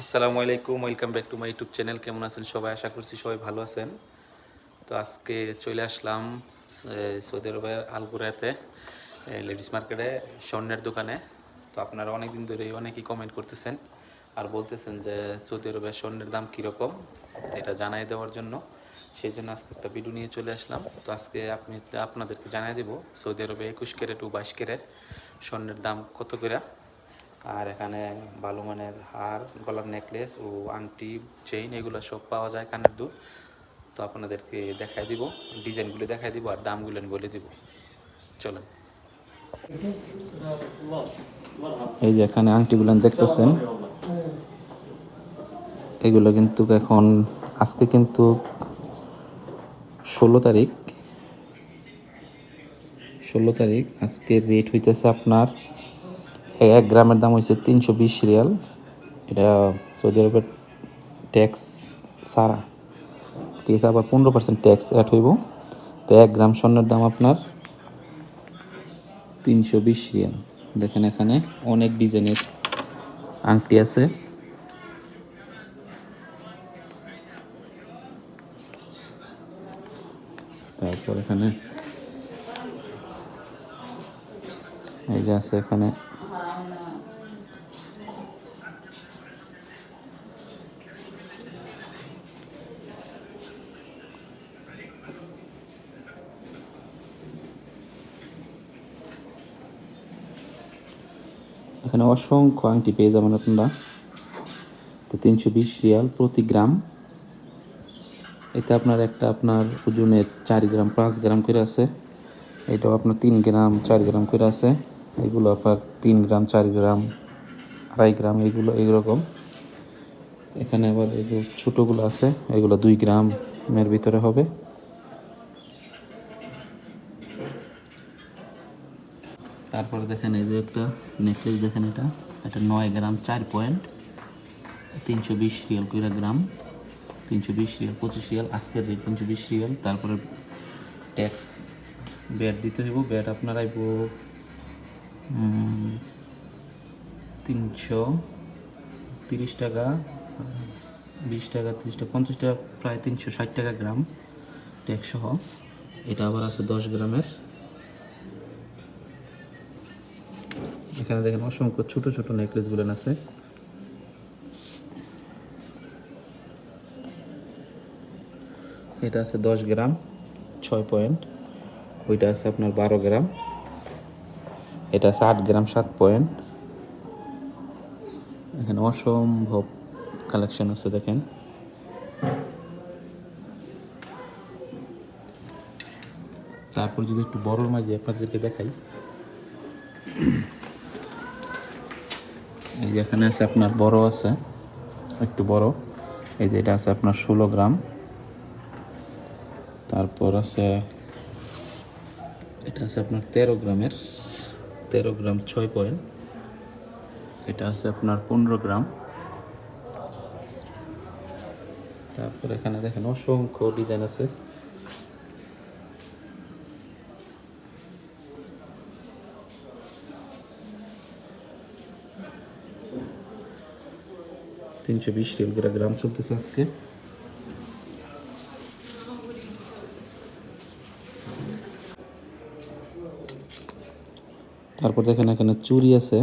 আসসালামু আলাইকুম, welcome back to my YouTube channel. কেমন আছেন সবাই? আশা করছি সবাই ভালো আছেন। তো আজকে চলে আসলাম সৌদি আরবের আলগুরাতে লেডিস মার্কেটে স্বর্ণের দোকানে। তো আপনারা অনেক দিন ধরেই অনেকেই কমেন্ট করতেছেন আর বলতেছেন যে সৌদি আরবের স্বর্ণের দাম কীরকম, এটা জানাই দেওয়ার জন্য। সেই জন্য আজকে একটা ভিডিও নিয়ে চলে আসলাম। তো আজকে আপনি, আপনাদেরকে জানাই দেবো, সৌদি আরবে একুশ ক্যারেট ও বাইশ ক্যারেট স্বর্ণের দাম কত করে? আর এখানে ভালো মানের হার, গলার নেকলেস ও আংটি চেইন এগুলো সব পাওয়া যায় কানের দুল। তো আপনাদেরকে দেখাই দিব, ডিজাইনগুলো দেখাই দিব আর দামগুলো বলে দিব। চলেন। এই যে এখানে আংটিগুলো দেখতেছেন। এগুলো কিন্তু এখন, আজকে কিন্তু ষোলো তারিখ। ষোলো তারিখ আজকের রেট হইতেছে আপনার এক গ্রামের দাম হয়েছে তিনশো বিশ রিয়াল। এটা সৌদি আরবের ট্যাক্স সারা ঠিক আছে, আবার পনেরো পার্সেন্ট ট্যাক্স অ্যাড হইব। তো এক গ্রাম স্বর্ণের দাম আপনার তিনশো বিশ রিয়াল। দেখেন এখানে অনেক ডিজাইনের আংটি আছে। তারপর এখানে এই যে আছে এখানে এখানে অসংখ্য আংটি পেয়ে যাবেন আপনারা। তো তিনশো বিশ রিয়াল প্রতি গ্রাম। এতে আপনার একটা আপনার ওজনে চার গ্রাম, পাঁচ গ্রাম করে আছে। এটাও আপনার তিন গ্রাম, চার গ্রাম করে আছে। এগুলো আপনার তিন গ্রাম, চার গ্রাম, আড়াই গ্রাম, এগুলো এইরকম। এখানে আবার এই যে ছোটোগুলো আছে, এগুলো দুই গ্রামের ভিতরে হবে। তারপরে দেখেন এই যে একটা নেকলেস দেখেন এটা। এটা নয় গ্রাম, চার পয়েন্ট তিনশো বিশ রিয়াল কইরা গ্রাম। তিনশো বিশ রিয়াল পঁচিশ রিয়াল আজকের রেট তিনশো বিশ রিয়াল তারপরে ট্যাক্স ব্যাট দিতে হইব। ব্যাট আপনার আইব তিনশো তিরিশ টাকা, বিশ টাকা, তিরিশ টাকা, পঞ্চাশ টাকা, প্রায় তিনশো ষাট টাকা গ্রাম ট্যাক্স সহ। এটা আবার আছে দশ গ্রামের। এখানে দেখেন অসংখ্য ছোট ছোট নেকলেসগুলো আছে। এটা আছে দশ গ্রাম, ছয় পয়েন্ট। ওইটা আছে আপনার বারো গ্রাম। এটা আছে আট গ্রাম, সাত পয়েন্ট। এখানে অসম্ভব কালেকশন আছে, দেখেন। তারপর যদি একটু বড়োর মাঝে আপনাদেরকে দেখাই এই যে এখানে আছে আপনার বড় আছে, একটু বড়। এই যে এটা আছে আপনার ষোলো গ্রাম। তারপর আছে, এটা আছে আপনার তেরো গ্রামের, তেরো গ্রাম ছয় পয়েন্ট। এটা আছে আপনার পনেরো গ্রাম। তারপর এখানে দেখেন অসংখ্য ডিজাইন আছে। তিনশো বিশ করে গ্রাম চলতেছে আজকে। তারপর দেখেন এখানে চুরি আছে।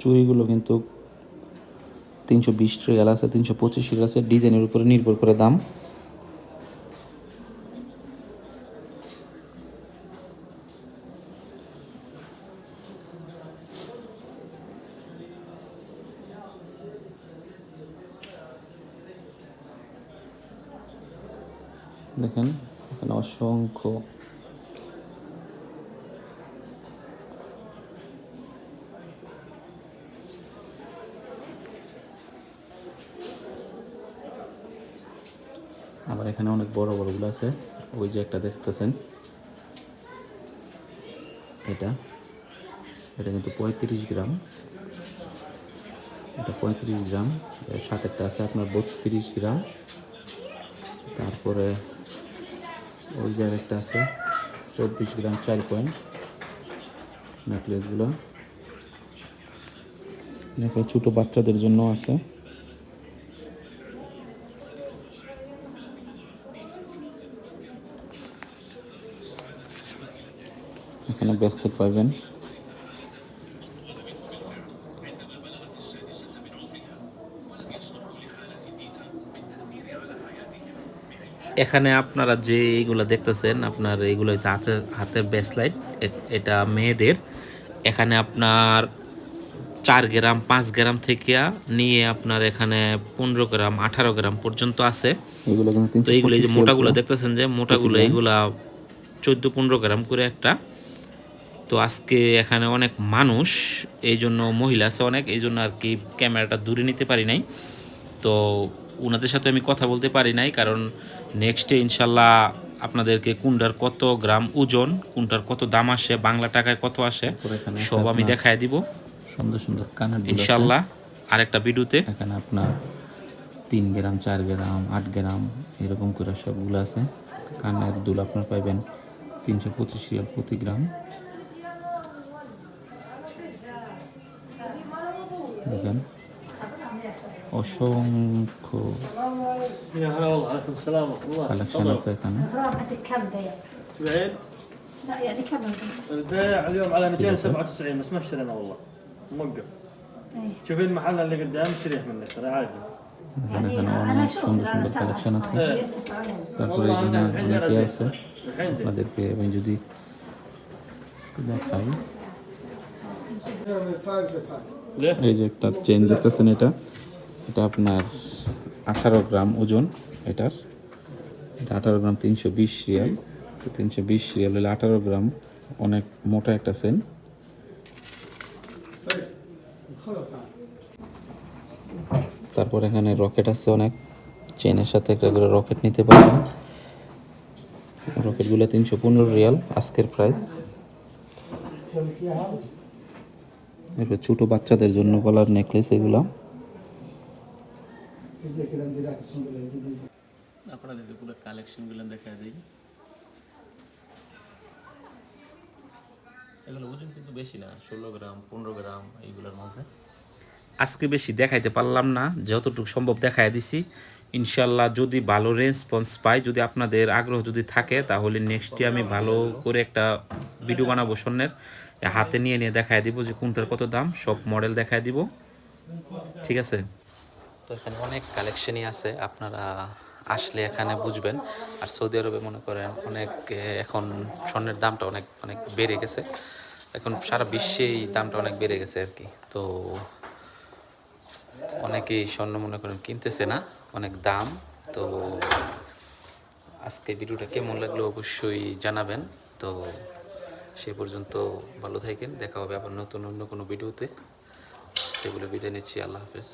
চুড়িগুলো কিন্তু তিনশো বিশ রিয়াল আছে, তিনশো পঁচিশ রিয়াল আছে। ডিজাইনের উপরে নির্ভর করে দাম। দেখেন, এখানে অসংখ্য আবার এখানে অনেক বড় বড় বড়গুলো আছে। ওই যে একটা দেখতেছেন, এটা এটা কিন্তু পঁয়ত্রিশ গ্রাম। এটা পঁয়ত্রিশ গ্রাম সাতেরটা আছে আপনার বত্রিশ গ্রাম। তারপরে ওই যে আছে, চব্বিশ গ্রাম চার পয়েন্ট নেকলেসগুলো। দেখো, ছোট বাচ্চাদের জন্য আছে। এখানে ব্যস্ত পাবেন। এখানে আপনারা যে এইগুলো দেখতেছেন আপনার এইগুলো হচ্ছে হাতের ব্রেসলাইট এটা মেয়েদের। এখানে আপনার চার গ্রাম পাঁচ গ্রাম থেকে নিয়ে আপনার এখানে পনেরো গ্রাম আঠারো গ্রাম পর্যন্ত আছে। তো এইগুলো এই যে মোটাগুলো দেখতেছেন যে মোটাগুলো এইগুলা চোদ্দ পনেরো গ্রাম করে একটা। তো আজকে এখানে অনেক মানুষ এই জন্য মহিলা আছে অনেক এই জন্য আর কি ক্যামেরাটা দূরে নিতে পারি নাই। তো ওনাদের সাথে আমি কথা বলতে পারি নাই কারণ নেক্সটে ইনশাল্লাহ আপনাদেরকে কোনটার কত গ্রাম ওজন কোনটার কত দাম আসে বাংলা টাকায় কত আসে সব আমি দেখায় দিব। সুন্দর সুন্দর কানের আছে। ইনশাল্লাহ আরেকটা ভিডিওতে। এখানে আপনার তিন গ্রাম চার গ্রাম আট গ্রাম এরকম করে সবগুলো আছে। কানের দুল আপনার পাইবেন তিনশো পঁচিশ রিয়াল প্রতি গ্রাম। দেখেন। অসংখ্য يا هلا والله عليكم السلام ورحمه الله কালেকশন আছে এখানে رابعتك كم بيع؟ بعين لا يعني كم البيع اليوم على 297 بس ما اشترينا والله موقف إيه. شوفين المحل اللي قدام اشتريه منك ترى عادي এখানে يعني এখানে انا অনেক اشوف সুন্দর انا সুন্দর اشتغل কালেকশন আছে يرتفع وينزل তারপরে এখানে অনেকে আছে الحين زين আপনাদেরকে আমি যদি দেখাই ليه؟ এই যে একটা চেন দেখতেছেন এটা। এটা আপনার আঠারো গ্রাম ওজন এটার। এটা আঠারো গ্রাম তিনশো বিশ রিয়াল। তিনশো বিশ রিয়াল হলে আঠারো গ্রাম অনেক মোটা একটা চেন তারপর এখানে রকেট আছে অনেক। চেনের সাথে একটা করে রকেট নিতে পারবেন রকেটগুলো তিনশো পনেরো রিয়াল আজকের প্রাইস এরপর ছোট বাচ্চাদের জন্য গলার নেকলেস এগুলো। আপনাদেরকে কালেকশনগুলো দিই। এগুলো ওজন কিন্তু বেশি না, ষোলো গ্রাম, পনেরো গ্রাম, এইগুলোর মধ্যে। আজকে বেশি দেখাইতে পারলাম না, যতটুকু সম্ভব দেখাই দিছি। ইনশাল্লাহ যদি ভালো রেসপন্স পাই, যদি আপনাদের আগ্রহ যদি থাকে, তাহলে নেক্সটে আমি ভালো করে একটা ভিডিও বানাবো স্বর্ণের। হাতে নিয়ে নিয়ে দেখায় দিব যে কোনটার কত দাম, সব মডেল দেখায় দিব। ঠিক আছে? তো এখানে অনেক কালেকশনই আছে, আপনারা আসলে এখানে বুঝবেন। আর সৌদি আরবে মনে করেন অনেক এখন স্বর্ণের দামটা অনেক অনেক বেড়ে গেছে। এখন সারা বিশ্বেই দামটা অনেক বেড়ে গেছে আর কি। তো অনেকেই স্বর্ণ মনে করেন কিনতেছে না, অনেক দাম। তো আজকে ভিডিওটা কেমন লাগল অবশ্যই জানাবেন। তো সে পর্যন্ত ভালো থাকেন, দেখা হবে আবার নতুন অন্য কোনো ভিডিওতে। সেগুলো বিদায় নিচ্ছি, আল্লাহ হাফেজ।